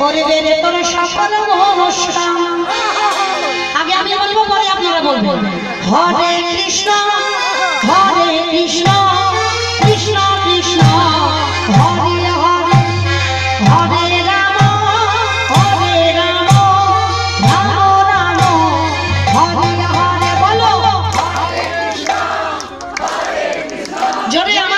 করবে তোর সকল আগে আমি বলব, পরে আপনারা বলবেন। হরে কৃষ্ণ হরে কৃষ্ণ জোরে আমার